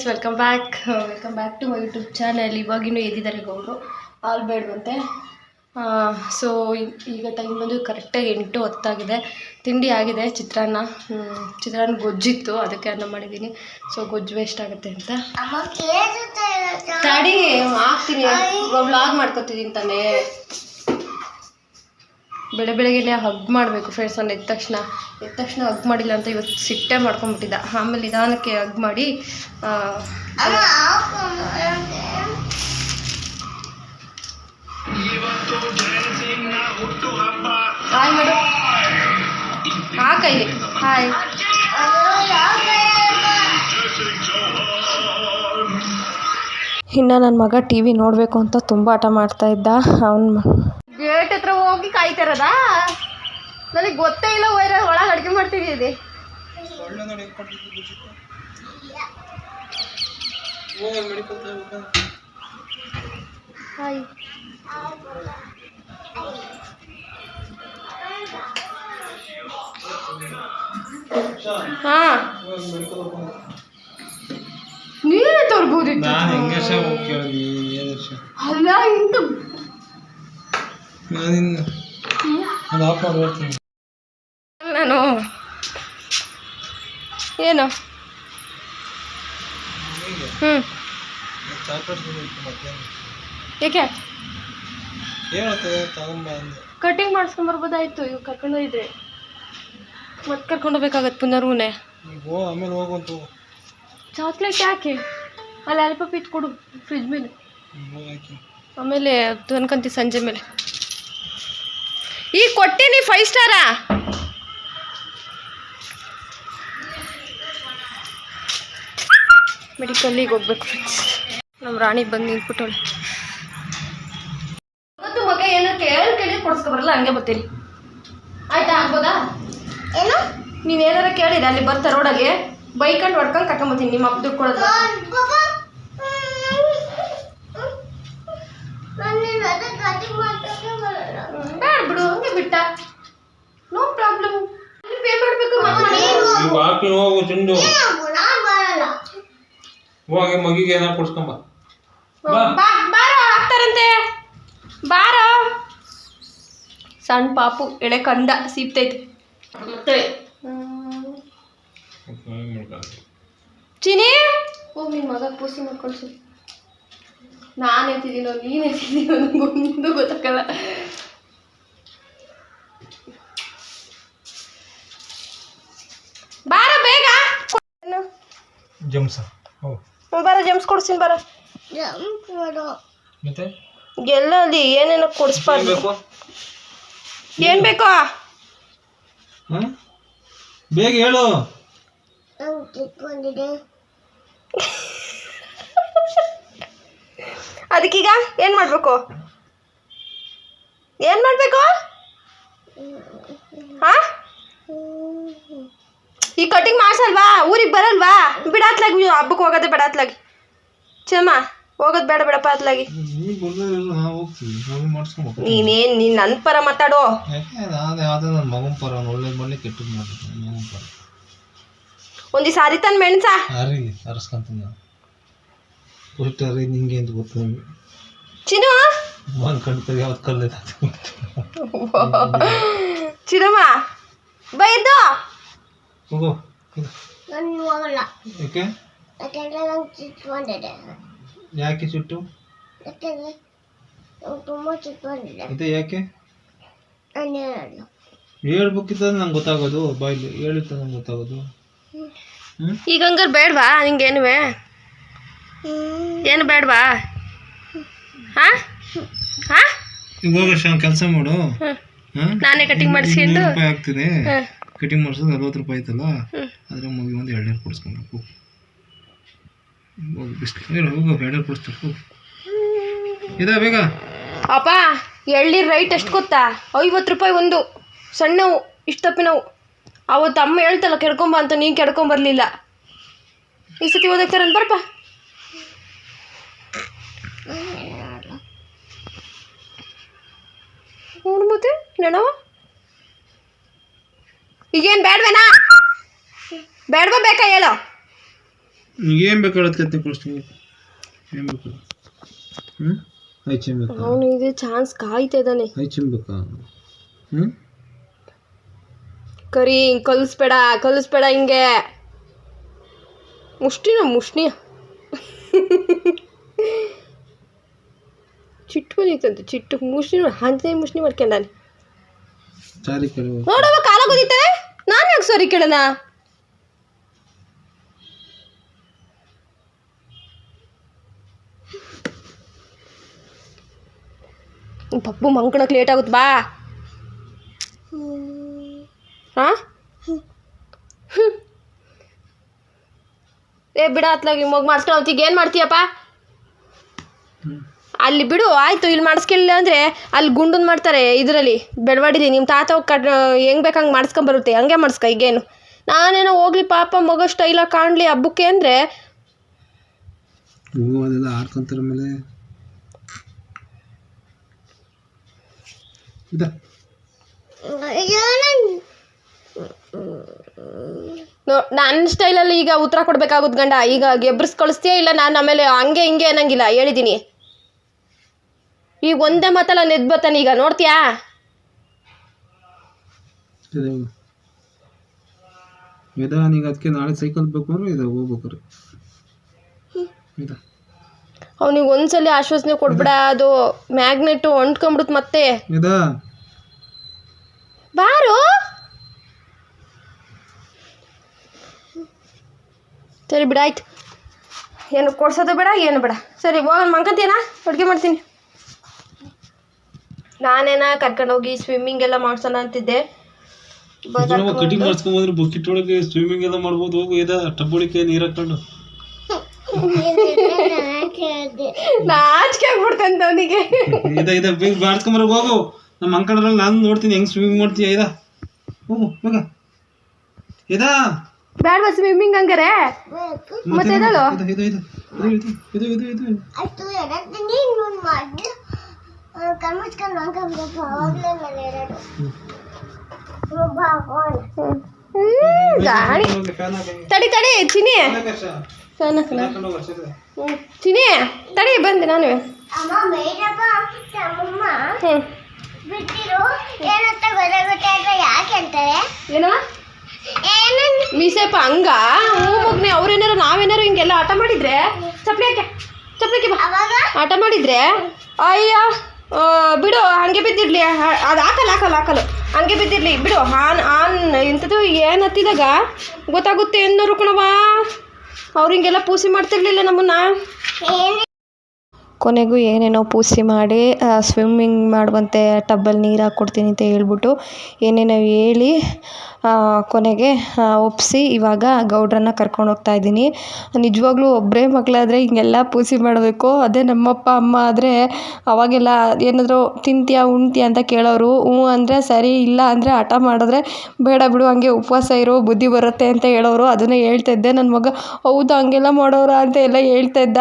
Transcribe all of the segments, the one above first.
Friends welcome back welcome back to my YouTube channel ಇವಾಗಿನೂ ಎದ್ದಿದ್ದಾರೆ ಗೌರು ಆಲ್ ಬೇಡವಂತೆ. ಸೊ ಈಗ ಟೈಮ್ ಬಂದು ಕರೆಕ್ಟಾಗಿ ಎಂಟು ಹೊತ್ತಾಗಿದೆ. ತಿಂಡಿ ಆಗಿದೆ ಚಿತ್ರಾನ್ನ. ಚಿತ್ರಾನ್ನ ಗೊಜ್ಜಿತ್ತು ಅದಕ್ಕೆ ಅನ್ನ ಮಾಡಿದ್ದೀನಿ. ಸೊ ಗೊಜ್ಜು ವೇಸ್ಟ್ ಆಗುತ್ತೆ ಅಂತ. ತಡಿ ಹಾಕ್ತೀನಿ. ವ್ಲಾಗ್ ಮಾಡ್ಕೊತಿದ್ದೀನಿ ತಾನೇ. ಬೆಳೆ ಬೆಳಗ್ಗೆನೆ ಹಗ್ ಮಾಡಬೇಕು ಫ್ರೆಂಡ್ಸ್ ನಾನು ಎದ್ದ ತಕ್ಷಣ. ಎದ್ದ ತಕ್ಷಣ ಹಗ್ ಮಾಡಿಲ್ಲ ಅಂತ ಇವತ್ತು ಸಿಟ್ಟೆ ಮಾಡ್ಕೊಂಡ್ಬಿಟ್ಟಿದ್ದ ಆಮೇಲೆ ನಿಧಾನಕ್ಕೆ ಹಗ್ ಮಾಡಿ ಹಾಯ್ ಮಾಡು. ಹಾ ಕೈ ಹಾಯ್. ಇನ್ನು ನನ್ನ ಮಗ ಟಿ ವಿ ನೋಡಬೇಕು ಅಂತ ತುಂಬ ಆಟ ಮಾಡ್ತಾ ಇದ್ದ. ಅವನು ಗೇಟ್ ಹತ್ರ ಹೋಗಿ ಕಾಯ್ತಿರೋದ? ನನಗೆ ಗೊತ್ತೇ ಇಲ್ಲ ಹೋಯ್ರ ಒಳಗೆ ಅಡುಗೆ ಮಾಡ್ತೀವಿ ಹಾಯ್. ಹಾಂ. ನೀನೇ ತರ್ಬೋದಿತ್ತು. ಅಲ್ಲ ಇಂತ ನಾನಿನ್ನ ಅದು ಆಫ್ ಮಾಡಿ ಬರ್ತೀನಿ ನಾನು ಏನು? ಹ್ಞೂ ಏಕೆ? ಕಟಿಂಗ್ ಮಾಡಿಸ್ಕೊಂಬರ್ಬೋದಾಯ್ತು ಇವಾಗ ಕರ್ಕೊಂಡು ಹೋಗಿದ್ರೆ. ಮತ್ತೆ ಕರ್ಕೊಂಡು ಹೋಗ್ಬೇಕಾಗತ್ತೆ ಪುನರ್ವೂನೆ ಆಮೇಲೆ ಹೋಗಂತು ಹೋಗು ಚಾಕ್ಲೇಟ್ ಯಾಕೆ? ಅಲ್ಲಿ ಅಲ್ಪ ಇಟ್ಟು ಕೊಡು ಫ್ರಿಜ್ ಮೇಲೆ. ಆಮೇಲೆ ಅನ್ಕೊಂತಿ ಸಂಜೆ ಮೇಲೆ. ಈಗ ಕೊಟ್ಟೀನಿ ಫೈವ್ ಸ್ಟಾರಾ ಮೆಡಿಕಲ್ಲಿಗೆ ಹೋಗ್ಬೇಕು ಫ್ರೆಂಡ್ಸ್ ನಮ್ಮ ರಾಣಿ ಬಂದು ನಿಂತ್ಬಿಟ್ಟವಳೆ. ಗೊತ್ತು ಮಗ ಏನೋ ಕೇಳಿ ಕೇಳಿ ಕೊಡಿಸ್ಕೊಬರಲ್ಲ ಹಂಗೆ ಬರ್ತೀನಿ ಆಯ್ತಾ ಆಗ್ಬೋದಾ? ಏನು? ನೀನು ಏನಾರ ಕೇಳಿದೆ ಅಲ್ಲಿ ಬರ್ತಾ ರೋಡಲ್ಲಿ ಬೈಕಂಡು ಹೊಡ್ಕೊಂಡು ಕರ್ಕೊಂಬತ್ತೀನಿ ನಿಮ್ಮ ಅಪ್ಪ ದುಡ್ಡು ಕೊಡೋದು ಬೇಡ ಬಿಡು ಹಂಗೆ ಬಿಟ್ಟ. ನೋ ಪ್ರಾಬ್ಲಮ್ ಪೇ ಮಾಡಬೇಕು ಈಗ ಹಾಕಿ ಹೋಗು ಚುಂಡು ಹೋಗಿ. ಮಗಿಗೆ ಏನಾರು ಕೊಡ್ಸ್ಕೊಂಬ ಬಾ. ಬಾರೋ ಹಾಕ್ತಾರಂತೆ ಬಾರೋ. ಸಣ್ಣ ಪಾಪು ಎಳೆ ಕಂದ ಸೀಪ್ತೈತೆ. ಮತ್ತೆ? ಚಿನಿ ಹೋಗಿ ಮಗ ಪೂಸಿ ಮಾಡ್ಕೊಳ್ಸು ನಾನು ಎತ್ತಿದ್ದೀನೋ ನೀನು ಎತ್ತಿದ್ದೀನೋ ನನಗೊಂದು ಗೊತ್ತಾಗಲ್ಲ. ಬಾರ ಬೇಗ. ಜಮ್ಸ ಬಾರ ಜಮ್ಸ್ ಬಾರ ಬರ. ಮತ್ತೆ? ಎಲ್ಲಲ್ಲಿ ಏನೇನೋ ಏನ್ ಕೊಡಿಸ್ಬಾರ್ದು ಬೇಕು? ಏನ್ ಬೇಕೋ? ಬೇಗ ಹೇಳು. ಅದಕ್ಕೀಗ ಏನು ಮಾಡಬೇಕು? ಏನು ಮಾಡಬೇಕು? ಹಾ? ಈ ಕಟಿಂಗ್ ಮಾಡ್ಸಲ್ವಾ? ಊರಿಗೆ ಬರಲ್ವಾ? ಬಿಡಾತ್ಲಾಗಿ ಹಬ್ಬಕ್ಕೆ ಹೋಗೋದೆ ಬಿಡಾತ್ಲಾಗಿ ಚಮ್ಮ ಹೋಗೋದು ಬೇಡ ಬೇಡಪ್ಪ ಅತ್ಲಾಗಿ. ನೀನೇನು ನೀನು ನೀನೇನ್ ನೀನ್ ನನ್ನ ಪರ ಮಾತಾಡೋ? ಒಂದು ಸಾರಿ ಯಾವುದೋ ನನ್ನ ನಾನು ಯಾಕೆ ನಿಂಗೆ ಅಂತ ಗೊತ್ತು ನಮಗೆ ಚಿನ್ನು ಒಂದು ಕಣ್ತಾಗ ಯಾವತ್ತು ತುಂಬ ಚಿನ್ನಮ್ಮ ಬೈದು ಹೋಗು. ಯಾಕೆ? ಯಾಕೆ ಚುಟ್ಟು? ಮತ್ತೆ ಯಾಕೆ? ಹೇಳ್ಬೇಕಿದ್ದ ನಂಗೆ ಗೊತ್ತಾಗೋದು ಬಾಯ್ಲಿ ಹೇಳಿತ್ತ ನಂಗೆ ಗೊತ್ತಾಗೋದು. ಹ್ಞೂ ಈಗ ಹಂಗಾರೆ ಬೇಡವಾ ನಿಂಗೇನುವೆ ಏನು ಬೇಡವಾ? ಹಾ? ಹಾ? ಕೆಲಸ ಮಾಡು. ನಾನೇ ಕಟಿಂಗ್ ಮಾಡಿಸ್ಕೊಂಡು? ನೂರು ಕಟಿಂಗ್ ಮಾಡಿಸೋದು ಅರವತ್ತು ರೂಪಾಯಿ ಆಯ್ತಲ್ಲ? ಹ್ಮ್. ಅದ್ರ ಮುಗಿ ಒಂದು ಕೊಡಿಸ್ಕೊಬೇಕು ಹೋಗು ಬಿಸ್ಲು. ಹೋಗು ಹೋಗು ಇದಾ ಬೇಗ? ಅಪ್ಪ ಎಳ್ನೀರು ರೈಟ್ ಎಷ್ಟು ಗೊತ್ತಾ? ಐವತ್ತು ರೂಪಾಯಿ ಒಂದು. ಸಣ್ಣವು ಇಷ್ಟು ತಪ್ಪಿನವು. ಅವತ್ತು ಅಮ್ಮ ಹೇಳ್ತಲ್ಲ ಕೆಡ್ಕೊಂಬ ಅಂತ ನೀನು ಕೆಡ್ಕೊಂಬರ್ಲಿಲ್ಲ. ಈ ಸತಿ ಓದಕ್ತಾರನ್ ಬರ್ಪ. ನೋಡು ಮತ್ತೆ ನೆನವ ಈಗೇನು ಬೇಡವೇನಾ? ಬೇಡವಾ ಬೇಕಾ ಹೇಳೋ. ಏನು ಬೇಕು? ಕೊಡಿಸ್ತೀನಿ ಏನು ಹ್ಞೂ ಅವನು ಇದೆ ಚಾನ್ಸ್ ಕಾಯ್ತಾ ಇದ್ದಾನೆ. ಹ್ಞೂ ಕರಿ ಹಿಂಗ್ ಕಲಿಸ್ಬೇಡ ಕಲಿಸ್ಬೇಡ ಹಿಂಗೆ. ಮುಷ್ಟಿನ ಮುಷ್ಣಿ ಚಿಟ್ಟು ಬಂದಿತ್ತಂತೆ ಚಿಟ್ಟು ಮುಷ್ಣಿ ಹಂಚೆ ಮುಷ್ಣಿ ಮಾಡ್ಕೊಂಡಾನೆ. ಸಾರಿ ನೋಡವ ಕಾಲ ಗೊತ್ತಿತ್ತೆ ನಾನು ಯಾಕೆ ಸಾರಿ ಕೇಳೋಣ? ಪಪ್ಪು ಮಂಕಣಕ್ಕೆ ಲೇಟ್ ಆಗುತ್ತೆ ಬಾ. ಹಾ ಏ ಬಿಡ ಅತ್ಲಾಗಿ ಮಗ ಮಾಡ್ಸ್ಕೊಂಡು ಏನು ಮಾಡ್ತೀಯಪ್ಪ? ಅಲ್ಲಿ ಬಿಡು ಆಯಿತು ಇಲ್ಲಿ ಮಾಡಿಸ್ಕೊಳ್ಳಿಲ್ಲ ಅಂದರೆ ಅಲ್ಲಿ ಗುಂಡನ್ ಮಾಡ್ತಾರೆ ಇದರಲ್ಲಿ. ಬೆಳವಾಡಿಲಿ ನಿಮ್ಮ ತಾತ ಕಡ್ ಹೆಂಗೆ ಬೇಕಂಗೆ ಮಾಡಿಸ್ಕೊಂಬರುತ್ತೆ ಹಂಗೆ ಮಾಡಿಸ್ಕ ಈಗೇನು. ನಾನೇನೋ ಹೋಗ್ಲಿ ಪಾಪ ಮಗ ಸ್ಟೈಲಾಗಿ ಕಾಣಲಿ ಹಬ್ಬಕ್ಕೆ ಅಂದರೆ. ಅದೆಲ್ಲ ಹಾರ್ಕೊಂತಾರ ಮೇಲೆ ಇದ. ನನ್ನ ಸ್ಟೈಲಲ್ಲಿ ಈಗ ಉತ್ತರ ಕೊಡ್ಬೇಕಾಗುತ್ತೆ ಗಂಡ. ಈಗ ಗೆಬ್ರಿಸ್ ಕಳಿಸ್ತೀಯ ಇಲ್ಲ? ನಾನು ಆಮೇಲೆ ಹಂಗೆ ಹಿಂಗೆ ಅನ್ನಂಗಿಲ್ಲ. ಹೇಳಿದ್ದೀನಿ ಈಗ ಒಂದೇ ಮಾತಲ್ಲ ನೆದ್ದು ಬರ್ತಾನೆ ಈಗ ನೋಡ್ತೀಯಾ? ಇದೆ ನಿಧಾನಿಗೆ ಅದಕ್ಕೆ ನಾಳೆ ಸೈಕಲ್ ಬೇಕು ಅಂದ್ರೆ ಇದೆ ಹೋಗ್ಬೇಕಾರೆ. ಇದ ಅವ್ನಿಗೆ ಒಂದ್ಸಲ ಆಶ್ವಾಸನೆ ಕೊಡ್ಬೇಡ ಅದು ಮ್ಯಾಗ್ನೆಟ್ ಹೊಂಟ್ಕೊಂಬಿಡುತ್ತೆ ಮತ್ತೆ. ಇದಾ ಬಾರು? ಸರಿ ಬಿಡ ಆಯ್ತು. ಏನು ಕೊಡ್ಸೋದು ಬೇಡ ಏನು ಬೇಡ. ಸರಿ ಹೋಗೋಣ ಮಂಕಂತೀಯನಾ? ಅಡುಗೆ ಮಾಡ್ತೀನಿ. ನಾನೇನ ಕರ್ಕೊಂಡೋಗಿ ಸ್ವಿಮ್ಮಿಂಗ್ ಎಲ್ಲ ಮಾಡ್ಸೋಣ ಅಂತಿದ್ದೆ. ಕಟಿಂಗ್ ಮಾಡಿಸ್ಕೊಂಬಂದ್ರೆ ಬಕೆಟ್ ಒಳಗೆ ಸ್ವಿಮ್ಮಿಂಗ್ ಎಲ್ಲ ಮಾಡ್ಬೋದು ಹೋಗು ಇದ ಟಬ್ ಒಳಗೆ ನೀರು ಹಾಕೊಂಡು. ನಾಚಿಕೆ ಆಗ್ಬಿಡ್ತಂತ ಅವನಿಗೆ. ಇದ ಇದ ಬೇಗ ಹೋಗು. ನಮ್ಮ ಅಂಕಡಲ್ಲಿ ನಾನು ನೋಡ್ತೀನಿ ಹೆಂಗ್ ಸ್ವಿಮ್ಮಿಂಗ್ ಮಾಡ್ತೀಯ ಇದ ಹೋಗು ಬೇಗ ಇದಾ ಬೇಡವಾ ಸ್ವಿಮ್ಮಿಂಗ್ ಹಂಗಾರೆ? ಮತ್ತೆ ಇದಾ ಇದು ಇದು ಇದು ಇದು ಇದು ಇದು ನೋಡ್ಕೊಬೇಕು ಅವಾಗಲೇ ನಾನು ಎರಡು ಗಾಡಿ ತಡಿ ತಡಿ ಚಿನಿ ಚಿನಿ ತಡಿ ಬಂದೆ ನಾನು. ಅಮ್ಮ ಮೇಡಪ್ಪ ಬಿಟ್ಟಿರು. ಏನಂತ ಗೊತ್ತಾಗುತ್ತೆ ಅಂತ ಯಾಕೆ ಅಂತಾರೆ? ಏನೋ? ಮೀಸೆಪ್ಪ ಹಂಗ? ಹ್ಞೂ ಮಗ್ನೆ ಅವ್ರೇನಾರು ನಾವೇನಾರು ಹಿಂಗೆಲ್ಲ ಆಟ ಮಾಡಿದ್ರೆ? ಚಪ್ಲಿ ಹಾಕೆ ಚಪ್ಲಿ ಹಾಕಿ ಆಟ ಮಾಡಿದ್ರೆ? ಅಯ್ಯ. ಬಿಡು, ಹಂಗೆ ಬಿದ್ದಿರಲಿ. ಅದು ಹಾಕಲ್ಲ ಹಾಕಲ್ಲ ಹಾಕಲ್ಲ. ಹಂಗೆ ಬಿದ್ದಿರಲಿ. ಬಿಡು ಆನ್ ಆನ್ ಇಂಥದ್ದು ಏನು ಹತ್ತಿದಾಗ? ಗೊತ್ತಾಗುತ್ತೆ ಎಂದರು ಕಣವಾ ಅವ್ರು ಹಿಂಗೆಲ್ಲ ಪೂಸಿ ಮಾಡ್ತಿರ್ಲಿಲ್ಲ ನಮ್ಮನ್ನ. ಕೊನೆಗೂ ಏನೇನೋ ಪೂಸಿ ಮಾಡಿ ಸ್ವಿಮ್ಮಿಂಗ್ ಮಾಡುವಂತೆ ಟಬ್ಬಲ್ಲಿ ನೀರು ಹಾಕ್ಕೊಡ್ತೀನಿ ಅಂತ ಹೇಳ್ಬಿಟ್ಟು ಏನೇನೋ ಹೇಳಿ ಕೊನೆಗೆ ಒಪ್ಪಿಸಿ ಇವಾಗ ಗೌಡ್ರನ್ನ ಕರ್ಕೊಂಡು ಹೋಗ್ತಾ ಇದ್ದೀನಿ. ನಿಜವಾಗ್ಲೂ ಒಬ್ಬರೇ ಮಕ್ಕಳಾದರೆ ಹಿಂಗೆಲ್ಲ ಪೂಸಿ ಮಾಡಬೇಕು. ಅದೇ ನಮ್ಮಪ್ಪ, ಅಮ್ಮ ಆದರೆ ಅವಾಗೆಲ್ಲ ಏನಾದರೂ ತಿಂತೀಯಾ, ಉಣ್ತೀಯಾ ಅಂತ ಕೇಳೋರು, ಹ್ಞೂ ಅಂದರೆ ಸರಿ, ಇಲ್ಲ ಅಂದರೆ ಹಠ ಮಾಡಿದ್ರೆ ಬೇಡ ಬಿಡು, ಹಂಗೆ ಉಪವಾಸ ಇರು, ಬುದ್ಧಿ ಬರುತ್ತೆ ಅಂತ ಹೇಳೋರು. ಅದನ್ನೇ ಹೇಳ್ತಾ ಇದ್ದೆ. ನನ್ನ ಮಗ, ಹೌದು, ಹಂಗೆಲ್ಲ ಮಾಡೋರ ಅಂತ ಎಲ್ಲ ಹೇಳ್ತಾ ಇದ್ದ.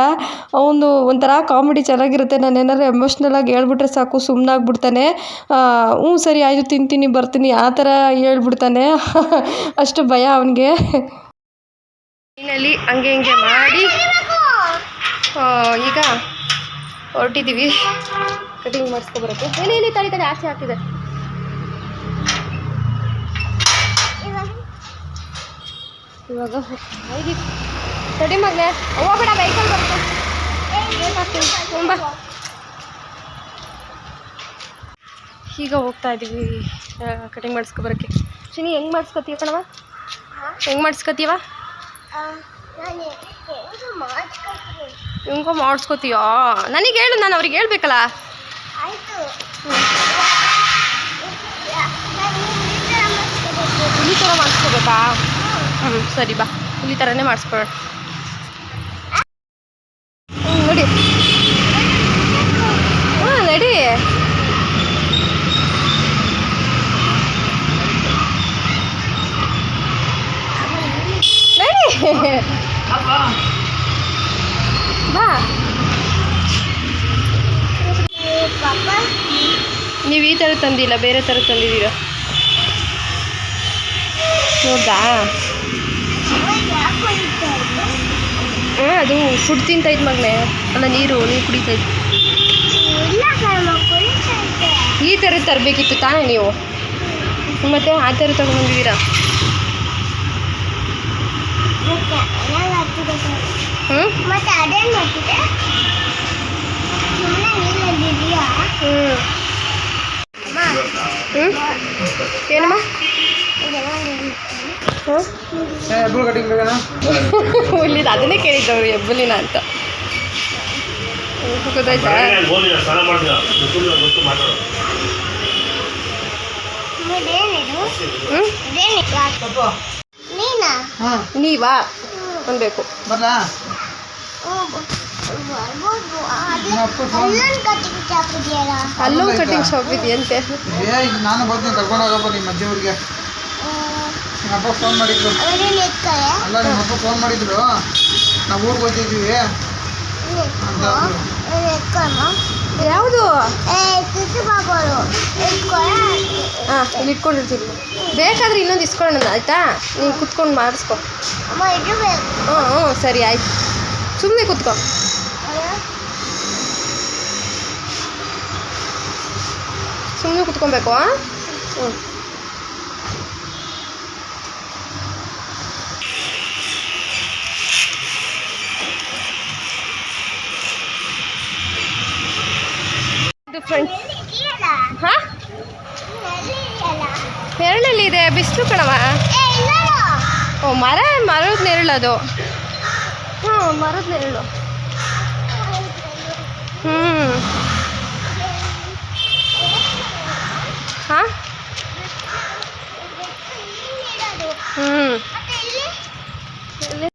ಅವನು ಒಂಥರ ಕಾಮಿಡಿ ಚೆನ್ನಾಗಿರುತ್ತೆ. ನಾನು ಏನಾದ್ರು ಎಮೋಷ್ನಲ್ ಆಗಿ ಹೇಳ್ಬಿಟ್ರೆ ಸಾಕು ಸುಮ್ಮನಾಗ್ಬಿಡ್ತಾನೆ ಹ್ಞೂ ಸರಿ, ಆಯಿತು, ತಿಂತೀನಿ, ಬರ್ತೀನಿ, ಆ ಥರ ಹೇಳ್ಬಿಡ್ತಾನೆ. ಅಷ್ಟು ಭಯ ಅವನಿಗೆ. ನೀನಲ್ಲಿ ಹಂಗೆ ಹಿಂಗೆ ಮಾಡಿ ಈಗ ಹೊರಟಿದ್ದೀವಿ ಕಟಿಂಗ್ ಮಾಡಿಸ್ಕೊಬರಕ್ಕೆ ಎಲ್ಲಿ ತಡಿ ತಡಿ, ಆಚೆ ಹಾಕಿದೆ. ಇವಾಗ ಹೋಗಿ ತಡಿ ಮಗನೆ. ಹೋಗ್ಬೇಡ ಬೈಕಲ್ಲಿ ಬರ್ತೀನಿ ಬಾ ಈಗ ಹೋಗ್ತಾ ಇದ್ದೀವಿ ಕಟಿಂಗ್ ಮಾಡಿಸ್ಕೊಬರಕ್ಕೆ. ಚಿನಿ ಹೆಂಗೆ ಮಾಡಿಸ್ಕೊತೀಯ ಕಣವ ಹೆಂಗೆ ಮಾಡಿಸ್ಕೊತೀವ ಹೆಂಗೋ ಮಾಡಿಸ್ಕೊತೀಯೋ? ನನಗೆ ಹೇಳು, ನಾನು ಅವ್ರಿಗೆ ಹೇಳ್ಬೇಕಲ್ಲ. ಹುಲಿ ಥರ ಮಾಡಿಸ್ಕೋಬೇಕಾ? ಹ್ಞೂ ಸರಿ ಬಾ. ಹುಲಿ ಥರನೇ ಮಾಡಿಸ್ಕೊಳ್ಳೋಣ ಹ್ಞೂ ನೋಡಿ ಹಾಂ ನಡಿ ನಡಿ ಬಾ ಪಾಪ ನೀವು ಈ ಥರ ತಂದಿಲ್ಲ ಬೇರೆ ಥರ ತಂದಿದ್ದೀರ? ಹೌದಾ? ಹಾಂ ಅದು ಫುಡ್ ತಿಂತೈತೆ ಮಗನೇ. ಅಲ್ಲ ನೀರು ನೀರು ಕುಡಿತೈತೆ ಈ ಥರದ್ದು ತರಬೇಕಿತ್ತು ತಾನೇ ನೀವು? ಮತ್ತೆ ಆ ಥರ ತಗೊಂಡ್ಬಂದಿದ್ದೀರಾ? ಹ್ಞೂ ಹ್ಞೂ ಹ್ಞೂ ಏನಮ್ಮ? ಅದನ್ನೇ ಕೇಳಿದ್ದವ್ರು ಎಬ್ಬುಲಿನ ಅಂತ. ಗೊತ್ತಾಯ್ತಾ? ನೀವಾ? ಅನ್ಬೇಕು ಬರ್ಲಾ? ಅಲ್ಲೊಂದು ಕಟಿಂಗ್ ಶಾಪ್ ಇದೆಯಂತೆ. ಏ ನಾನು ಬರ್ತೀನಿ ಕರ್ಕೊಂಡೋಗಪ್ಪ ನಿಮ್ಮ ಅಜ್ಜಿ ಊರಿಗೆ. ನಿಮ್ಮ ಅಪ್ಪ ಫೋನ್ ಮಾಡಿದ್ರು. ಅಲ್ಲ ನಿಮ್ಮ ಅಪ್ಪ ಫೋನ್ ಮಾಡಿದ್ರು. ನಾವು ಊರಿಗೆ ಹೋಗ್ತಿದ್ದೀವಿ ಯಾವುದು? ಹಾಂ ಇಲ್ಲಿ ಇಟ್ಕೊಂಡಿರ್ತೀನಿ ಬೇಕಾದ್ರೆ ಇನ್ನೊಂದು ಇಸ್ಕೊಳ್ಳೋಣ ಆಯಿತಾ? ನೀನು ಕುತ್ಕೊಂಡು ಮಾಡಿಸ್ಕೊ. ಅಮ್ಮ ಇದು ಬೇಕು. ಹ್ಞೂ ಹ್ಞೂ ಸರಿ ಆಯ್ತು. ಸುಮ್ಮನೆ ಕುತ್ಕೋ. ಸುಮ್ಮನೆ ಕುತ್ಕೊಬೇಕು ಹ್ಞೂ ಇದು ಫ್ರೆಂಡ್ ಇದೆಯಲ್ಲ ಹಾಂ? ಇದೆಯಲ್ಲ ನೆರಳಲ್ಲಿ ಇದೆ ಬಿಸಿಲು ಕಣವ ಓ ಮರ ಮರದ ನೆರಳು ಅದು ಹ್ಞೂ ಮರದ ನೆರಳು ಹ್ಞೂ ಹಾಂ ಹ್ಞೂ ಮತ್ತೆ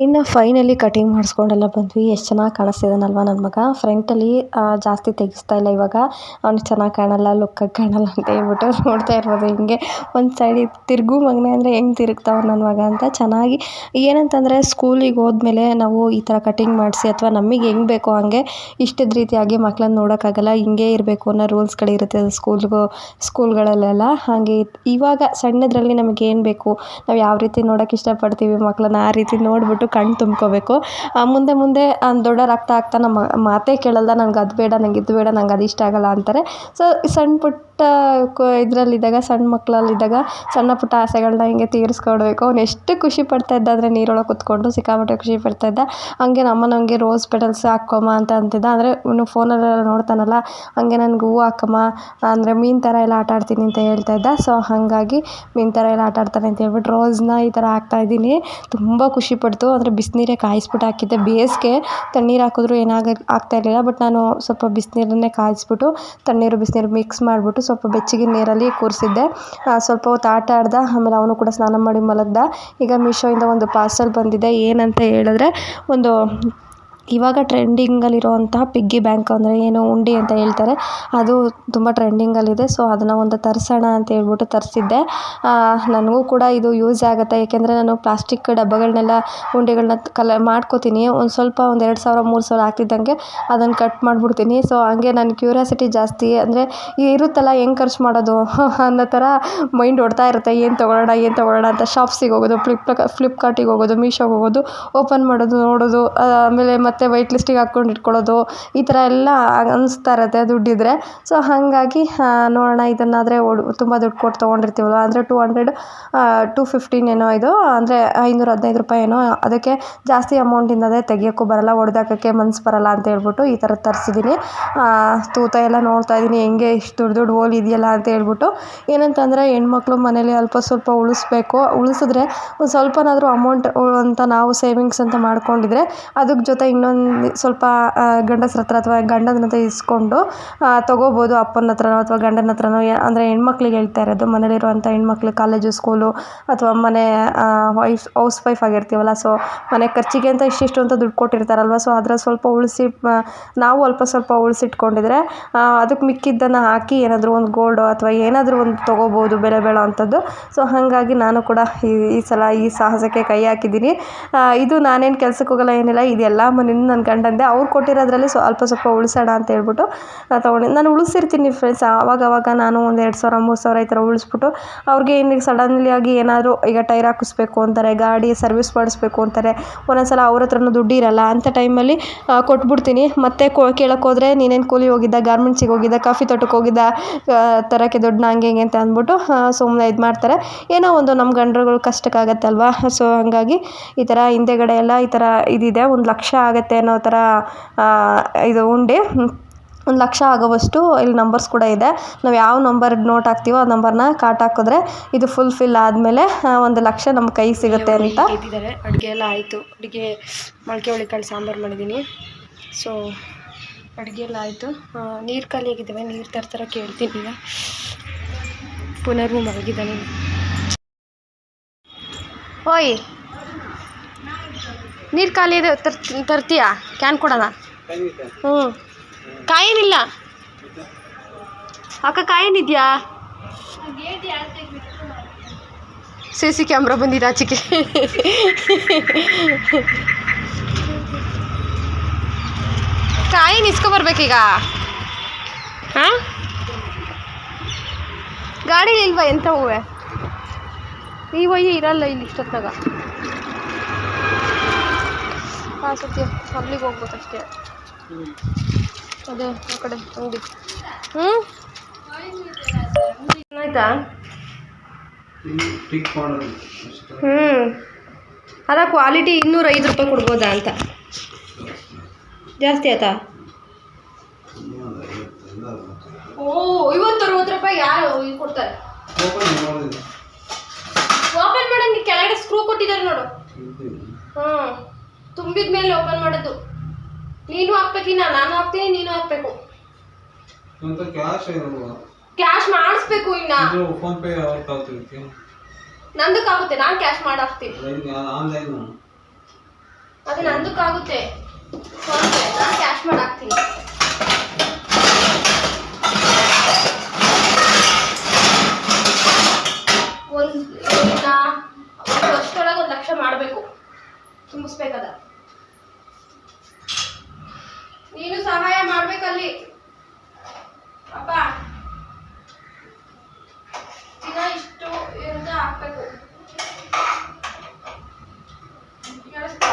ಇಲ್ಲಿ ಇನ್ನು ಫೈನಲಿ ಕಟಿಂಗ್ ಮಾಡಿಸ್ಕೊಂಡೆಲ್ಲ ಬಂದ್ವಿ. ಎಷ್ಟು ಚೆನ್ನಾಗಿ ಕಾಣಿಸ್ತಿದ್ದಾನಲ್ವ ನನ್ನ ಮಗ? ಫ್ರಂಟಲ್ಲಿ ಜಾಸ್ತಿ ತೆಗಿಸ್ತಾ ಇಲ್ಲ ಇವಾಗ. ಅವ್ನು ಚೆನ್ನಾಗಿ ಕಾಣಲ್ಲ ಲುಕ್ಕಾಗಿ ಕಾಣಲ್ಲ ಅಂತ ಹೇಳ್ಬಿಟ್ಟು ನೋಡ್ತಾ ಇರ್ಬೋದು ಹಿಂಗೆ. ಒಂದು ಸೈಡ್ ತಿರುಗು ಮಗನೇ ಅಂದರೆ ಹೆಂಗೆ ತಿರುಗ್ತಾವ ನನ್ನ ಮಗ ಅಂತ ಚೆನ್ನಾಗಿ. ಏನಂತಂದರೆ ಸ್ಕೂಲಿಗೆ ಹೋದ್ಮೇಲೆ ನಾವು ಈ ಥರ ಕಟಿಂಗ್ ಮಾಡಿಸಿ ಅಥವಾ ನಮಗೆ ಹೆಂಗೆ ಬೇಕೋ ಹಂಗೆ ಇಷ್ಟದ ರೀತಿಯಾಗಿ ಮಕ್ಕಳನ್ನ ನೋಡೋಕ್ಕಾಗಲ್ಲ, ಹಿಂಗೆ ಇರಬೇಕು ಅನ್ನೋ ರೂಲ್ಸ್ಗಳಿರುತ್ತೆ ಸ್ಕೂಲ್ಗೂ ಸ್ಕೂಲ್ಗಳಲ್ಲೆಲ್ಲ ಹಾಗೆ ಇವಾಗ ಸಣ್ಣದರಲ್ಲಿ ಏನು ಬೇಕು? ನಾವು ಯಾವ ರೀತಿ ನೋಡೋಕ್ಕೆ ಇಷ್ಟಪಡ್ತೀವಿ ಮಕ್ಕಳನ್ನ ಆ ರೀತಿ ನೋಡಿಬಿಟ್ಟು ಕಣ್ಣು ತುಂಬ್ಕೋಬೇಕು. ಮುಂದೆ ಮುಂದೆ ದೊಡ್ಡ ದೊಡ್ಡವರಾಗ್ತಾ ಆಗ್ತಾ ನಮ್ಮ ಮಾತೇ ಕೇಳಲ್ಲ ನಂಗೆ ಅದು ಬೇಡ, ನಂಗೆ ಇದು ಬೇಡ, ನಂಗೆ ಅದು ಇಷ್ಟ ಆಗಲ್ಲ ಅಂತಾರೆ. ಸೊ ಸಣ್ಣ ಪುಟ್ಟ ಇದರಲ್ಲಿದ್ದಾಗ ಸಣ್ಣ ಮಕ್ಕಳಲ್ಲಿದ್ದಾಗ ಸಣ್ಣ ಪುಟ್ಟ ಆಸೆಗಳನ್ನ ಹಿಂಗೆ ತೀರಿಸ್ಕೊಡ್ಬೇಕು. ಅವ್ನು ಎಷ್ಟು ಖುಷಿ ಪಡ್ತಾ ಇದ್ದ ಅಂದರೆ ನೀರೊಳಗೆ ಕುತ್ಕೊಂಡು ಸಿಕ್ಕಾಪಟ್ಟೆ ಖುಷಿ ಪಡ್ತಾ ಇದ್ದ. ಹಂಗೆ ನಮ್ಮ ನನಗೆ ರೋಸ್ ಪೆಟಲ್ಸ್ ಹಾಕ್ಕೊಮ್ಮ ಅಂತ ಅಂತಿದ್ದ. ಅಂದರೆ ಇವನು ಫೋನಲ್ಲೆಲ್ಲ ನೋಡ್ತಾನಲ್ಲ, ಹಂಗೆ ನನಗೆ ಹೂವು ಹಾಕಮ್ಮ, ಅಂದರೆ ಮೀನು ಥರ ಎಲ್ಲ ಆಟ ಆಡ್ತೀನಿ ಅಂತ ಹೇಳ್ತಾ ಇದ್ದ. ಸೊ ಹಾಗಾಗಿ ಮೀನು ಥರ ಎಲ್ಲ ಆಟ ಆಡ್ತಾನೆ ಅಂತ ಹೇಳ್ಬಿಟ್ಟು ರೋಸ್ನ ಈ ಥರ ಹಾಕ್ತಾ ಇದ್ದೀನಿ. ತುಂಬ ಖುಷಿ ಪಡ್ತು. ಅಂದರೆ ಬಿಸಿನೀರೇ ಕಾಯಿಸ್ಬಿಟ್ಟು ಹಾಕಿದ್ದೆ. ಬೇಸಿಗೆ ತಣ್ಣೀರು ಹಾಕಿದ್ರು ಏನಾಗ ಆಗ್ತಾ ಇರಲಿಲ್ಲ. ಬಟ್ ನಾನು ಸ್ವಲ್ಪ ಬಿಸಿನೀರನ್ನೇ ಕಾಯಿಸ್ಬಿಟ್ಟು ತಣ್ಣೀರು, ಬಿಸಿನೀರು ಮಿಕ್ಸ್ ಮಾಡಿಬಿಟ್ಟು ಸ್ವಲ್ಪ ಬೆಚ್ಚಗಿನ ನೀರಲ್ಲಿ ಕೂರಿಸಿದ್ದೆ. ಸ್ವಲ್ಪ ಹೊತ್ತು ಆಟ ಆಡ್ದ. ಆಮೇಲೆ ಅವನು ಕೂಡ ಸ್ನಾನ ಮಾಡಿ ಮಲಗ್ದ. ಈಗ ಮೀಶೋಯಿಂದ ಒಂದು ಪಾರ್ಸಲ್ ಬಂದಿದೆ. ಏನಂತ ಹೇಳಿದ್ರೆ ಒಂದು ಇವಾಗ ಟ್ರೆಂಡಿಂಗಲ್ಲಿರುವಂತಹ ಪಿಗ್ಗಿ ಬ್ಯಾಂಕ್ ಅಂದರೆ ಏನು ಉಂಡಿ ಅಂತ ಹೇಳ್ತಾರೆ. ಅದು ತುಂಬ ಟ್ರೆಂಡಿಂಗಲ್ಲಿದೆ. ಸೊ ಅದನ್ನು ಒಂದು ತರಿಸೋಣ ಅಂತ ಹೇಳ್ಬಿಟ್ಟು ತರಿಸಿದ್ದೆ. ನನಗೂ ಕೂಡ ಇದು ಯೂಸ್ ಆಗುತ್ತೆ. ಏಕೆಂದರೆ ನಾನು ಪ್ಲಾಸ್ಟಿಕ್ ಡಬ್ಬಗಳನ್ನೆಲ್ಲ ಉಂಡೆಗಳನ್ನ ಕಲ ಮಾಡ್ಕೋತೀನಿ. ಒಂದು ಸ್ವಲ್ಪ ಒಂದು ಎರಡು ಸಾವಿರ, ಮೂರು ಸಾವಿರ ಆಗ್ತಿದ್ದಂಗೆ ಅದನ್ನು ಕಟ್ ಮಾಡಿಬಿಡ್ತೀನಿ. ಸೊ ಹಂಗೆ ನನ್ನ ಕ್ಯೂರಿಯಾಸಿಟಿ ಜಾಸ್ತಿ ಅಂದರೆ ಇರುತ್ತಲ್ಲ, ಹೆಂಗೆ ಖರ್ಚು ಮಾಡೋದು ಅನ್ನೋ ಥರ ಮೈಂಡ್ ಓಡ್ತಾ ಇರುತ್ತೆ. ಏನು ತೊಗೊಳ್ಳೋಣ ಏನು ತೊಗೊಳ್ಳೋಣ ಅಂತ ಶಾಪ್ಸಿಗೆ ಹೋಗೋದು ಫ್ಲಿಪ್ ಫ್ಲಿಪ್ಕಾರ್ಟಿಗೆ ಹೋಗೋದು ಮೀಶೋಗೆ ಹೋಗೋದು ಓಪನ್ ಮಾಡೋದು, ನೋಡೋದು ಆಮೇಲೆ ಆಮೇಲೆ ಮತ್ತೆ ವೈಟ್ ಲಿಸ್ಟಿಗೆ ಹಾಕ್ಕೊಂಡು ಇಟ್ಕೊಳ್ಳೋದು ಈ ಥರ ಎಲ್ಲ ಅನ್ನಿಸ್ತಾ ಇರುತ್ತೆ ದುಡ್ಡಿದ್ದರೆ ಸೊ ಹಾಗಾಗಿ ನೋಡೋಣ ಇದನ್ನಾದರೆ ತುಂಬ ದುಡ್ಡು ಕೊಟ್ಟು ತೊಗೊಂಡಿರ್ತೀವಲ್ಲ ಅಂದರೆ ಟೂ ಹಂಡ್ರೆಡ್ ಟೂ ಫಿಫ್ಟೀನ್ ಏನೋ ಇದು, ಅಂದರೆ ಐನೂರ ಹದಿನೈದು ರೂಪಾಯಿ ಏನೋ, ಅದಕ್ಕೆ ಜಾಸ್ತಿ ಅಮೌಂಟಿಂದ ಅದೇ ತೆಗಿಯೋಕ್ಕೂ ಬರಲ್ಲ, ಹೊಡೆದಾಕೋಕ್ಕೆ ಮನ್ಸು ಬರಲ್ಲ ಅಂತ ಹೇಳ್ಬಿಟ್ಟು ಈ ಥರ ತರಿಸಿದ್ದೀನಿ ತೂತ ಎಲ್ಲ ನೋಡ್ತಾ ಇದ್ದೀನಿ ಹೆಂಗೆ ಇಷ್ಟು ದೊಡ್ಡ ದೊಡ್ಡ ಹೋಲ್ ಇದೆಯಲ್ಲ ಅಂತ ಹೇಳ್ಬಿಟ್ಟು. ಏನಂತಂದರೆ ಹೆಣ್ಮಕ್ಳು ಮನೇಲಿ ಅಲ್ಪ ಸ್ವಲ್ಪ ಉಳಿಸ್ಬೇಕು, ಉಳಿಸಿದ್ರೆ ಒಂದು ಸ್ವಲ್ಪನಾದರೂ ಅಮೌಂಟ್ ಅಂತ ನಾವು ಸೇವಿಂಗ್ಸ್ ಅಂತ ಮಾಡ್ಕೊಂಡಿದ್ರೆ ಅದಕ್ಕೆ ಜೊತೆ ಇನ್ನೊಂದು ಸ್ವಲ್ಪ ಗಂಡಸ್ರ ಹತ್ರ ಅಥವಾ ಗಂಡನ ಹತ್ರ ಇಸ್ಕೊಂಡು ತೊಗೋಬೋದು ಅಪ್ಪನ ಹತ್ರನೋ ಅಥವಾ ಗಂಡನ ಹತ್ರನೋ. ಅಂದರೆ ಹೆಣ್ಮಕ್ಳಿಗೆ ಹೇಳ್ತಾ ಇರೋದು, ಮನೇಲಿರುವಂಥ ಹೆಣ್ಮಕ್ಳು ಕಾಲೇಜು, ಸ್ಕೂಲು ಅಥವಾ ಮನೆ ವೈಫ್, ಹೌಸ್ ವೈಫ್ ಆಗಿರ್ತೀವಲ್ಲ, ಸೊ ಮನೆ ಖರ್ಚಿಗೆ ಅಂತ ಇಷ್ಟಿಷ್ಟು ಅಂತ ದುಡ್ಡು ಕೊಟ್ಟಿರ್ತಾರಲ್ವ, ಸೊ ಅದರ ಸ್ವಲ್ಪ ಉಳಿಸಿ ನಾವು ಅಲ್ಪ ಸ್ವಲ್ಪ ಉಳಿಸಿಟ್ಕೊಂಡಿದ್ರೆ ಅದಕ್ಕೆ ಮಿಕ್ಕಿದ್ದನ್ನು ಹಾಕಿ ಏನಾದರೂ ಒಂದು ಗೋಲ್ಡು ಅಥವಾ ಏನಾದರೂ ಒಂದು ತೊಗೋಬೋದು, ಬೆಲೆ ಬಾಳೋ ಅಂಥದ್ದು ಸೊ ಹಾಗಾಗಿ ನಾನು ಕೂಡ ಈ ಸಲ ಈ ಸಾಹಸಕ್ಕೆ ಕೈ ಹಾಕಿದ್ದೀನಿ. ಇದು ನಾನೇನು ಕೆಲ್ಸಕ್ಕೆ ಹೋಗಲ್ಲ ಏನಿಲ್ಲ, ಇದೆಲ್ಲ ಮನೆ ನನ್ನ ಗಂಡಂದೆ, ಅವ್ರು ಕೊಟ್ಟಿರೋದ್ರಲ್ಲಿ ಸ್ವಲ್ಪ ಸ್ವಲ್ಪ ಉಳಿಸೋಣ ಅಂತ ಹೇಳ್ಬಿಟ್ಟು ನಾನು ತೊಗೊಂಡಿದ್ದು ನಾನು ಉಳಿಸಿರ್ತೀನಿ ಫ್ರೆಂಡ್ಸ್ ಆವಾಗ ಆವಾಗ ನಾನು ಒಂದು ಎರಡು ಸಾವಿರ, ಮೂರು ಸಾವಿರ ಈ ಥರ ಉಳಿಸ್ಬಿಟ್ಟು ಅವ್ರಿಗೆ ಇನ್ನೀಗ ಸಡನ್ಲಿ ಆಗಿ ಏನಾದರೂ ಈಗ ಟೈರ್ ಹಾಕಿಸ್ಬೇಕು ಅಂತಾರೆ, ಗಾಡಿ ಸರ್ವಿಸ್ ಮಾಡಿಸ್ಬೇಕು ಅಂತಾರೆ ಒಂದೊಂದು ಸಲ ಅವ್ರ ಹತ್ರನೂ ದುಡ್ಡು ಇರಲ್ಲ ಅಂಥ ಟೈಮಲ್ಲಿ ಕೊಟ್ಬಿಡ್ತೀನಿ. ಮತ್ತೆ ಕೊ ಕೇಳೋಕ್ಕೋದ್ರೆ ಹೋದರೆ ನೀನೇನು ಕೂಲಿ ಹೋಗಿದ್ದ ಗಾರ್ಮೆಂಟ್ಸಿಗೆ ಹೋಗಿದ್ದ, ಕಾಫಿ ತೋಟಕ್ಕೆ ಹೋಗಿದ್ದ ತರೋಕ್ಕೆ ದುಡ್ಡನ್ನ ಹಂಗೆ ಹಿಂಗೆ ಅಂತ ಅಂದ್ಬಿಟ್ಟು ಸುಮ್ಮನೆ ಇದು ಮಾಡ್ತಾರೆ. ಏನೋ ಒಂದು ನಮ್ಮ ಗಂಡ್ರುಗಳು ಕಷ್ಟಕ್ಕಾಗತ್ತಲ್ವಾ ಸೊ ಹಾಗಾಗಿ ಈ ಥರ ಹಿಂದೆಗಡೆ ಎಲ್ಲ ಈ ಥರ ಇದಿದೆ. ಒಂದು ಲಕ್ಷ ಆಗುತ್ತೆ ಅನ್ನೋ ಥರ ಇದು ಉಂಡೆ. ಒಂದು ಲಕ್ಷ ಆಗೋವಷ್ಟು ಇಲ್ಲಿ ನಂಬರ್ಸ್ ಕೂಡ ಇದೆ. ನಾವು ಯಾವ ನಂಬರ್ ನೋಟ್ ಹಾಕ್ತೀವೋ ಆ ನಂಬರ್ನ ಕಾಟ್ ಹಾಕಿದ್ರೆ ಇದು ಫುಲ್ ಫಿಲ್ ಆದಮೇಲೆ ಒಂದು ಲಕ್ಷ ನಮ್ಮ ಕೈ ಸಿಗುತ್ತೆ ಅಂತ. ಅಡುಗೆ ಎಲ್ಲ ಆಯಿತು. ಅಡುಗೆ ಮೊಳಕೆ ಹುಳಿಕಾಳು ಸಾಂಬಾರು ಮಾಡಿದ್ದೀನಿ ಸೊ ಅಡುಗೆ ಎಲ್ಲ ಆಯಿತು. ನೀರು ಖಾಲಿ ಆಗಿದ್ದಾವೆ. ನೀರು ತರ್ತಾರೆ ಕೇಳ್ತೀನಿ ಈಗ. ಪುನರ್ವು ಮಲಗಿದ್ದಾನೆ ಓಯ್ ನೀರು ಖಾಲಿ ಇದೆ, ತರ್, ತರ್ತೀಯಾ? ಕ್ಯಾನ್ ಕೊಡೋಣ? ಹ್ಞೂ ಕಾಯೇನಿಲ್ಲ? ಅಕ್ಕ, ಕಾಯೇನಿದೆಯಾ? ಸಿ ಸಿ ಕ್ಯಾಮ್ರಾ ಬಂದಿದೆ ಆಚೆಗೆ. ಕಾಯಿನ ಇಸ್ಕೊ ಬರ್ಬೇಕೀಗ? ಹಾಂ? ಗಾಡಿ ಇಲ್ವಾ ಎಂತ ಹೂವೆ? ಈ ಒಯ್ಯಿ ಇರಲ್ಲ ಇಲ್ಲಿ ಇಷ್ಟೊತ್ತಾಗ. ಹಾಂ ಸತ್ಯ ಅಲ್ಲಿಗೆ ಹೋಗ್ಬೇಕಷ್ಟೇ ಅದೇ ಆ ಕಡೆ ಅಂಗಡಿ ಹ್ಞೂ ಆಯ್ತಾ ಹ್ಮ್. ಹ್ಞೂ ಅದ ಕ್ವಾಲಿಟಿ ಇನ್ನೂರ ಐದು ರೂಪಾಯಿ ಕೊಡ್ಬೋದಾ ಅಂತ. ಜಾಸ್ತಿ ಆಯ್ತಾ? ಓ ಐವತ್ತು ಅರವತ್ತು ರೂಪಾಯಿ ಯಾರು ಇದು ಕೊಡ್ತಾರೆ? ಓಪನ್ ಮಾಡಂಗೆ ಕೆಳಗಡೆ ಸ್ಕ್ರೂ ಕೊಟ್ಟಿದ್ದಾರೆ ನೋಡು. ಹ್ಞೂ ತುಂಬಿದ ಮೇಲೆ ಓಪನ್ ಮಾಡೋದು. ನೀನು ಹಾಕ್ಬೇಕಿನ್ನ ನಾನು ಹಾಕ್ತೀನಿ ನೀನು ಹಾಕ್ಬೇಕು. ಕ್ಯಾಶ್ ಕ್ಯಾಶ್ ಮಾಡಿಸ್ಬೇಕು ಇನ್ನ. ಇದು ಫೋನ್ ಪೇ ನಂದಕ್ಕಾಗುತ್ತೆ ನಾನು ಕ್ಯಾಶ್ ಮಾಡಿ ಹಾಕ್ತೀನಿ ಆನ್ಲೈನ್ ಅದು ನಂದಕ್ಕಾಗುತ್ತೆ. ನಾನು ಕ್ಯಾಶ್ ಮಾಡಿ ಹಾಕ್ತೀನಿ ಒಂದು ವರ್ಷದೊಳಗೆ ಒಂದು ಲಕ್ಷ ಮಾಡಬೇಕು. ತುಂಬಿಸ್ಬೇಕದ. ನೀನು ಸಹಾಯ ಮಾಡ್ಬೇಕಲ್ಲಿ. ಅಪ್ಪ. ದಿನ ಇಷ್ಟು ಅಂತ ಹಾಕ್ಬೇಕು ಕೇಳಿಸ್ತಾ?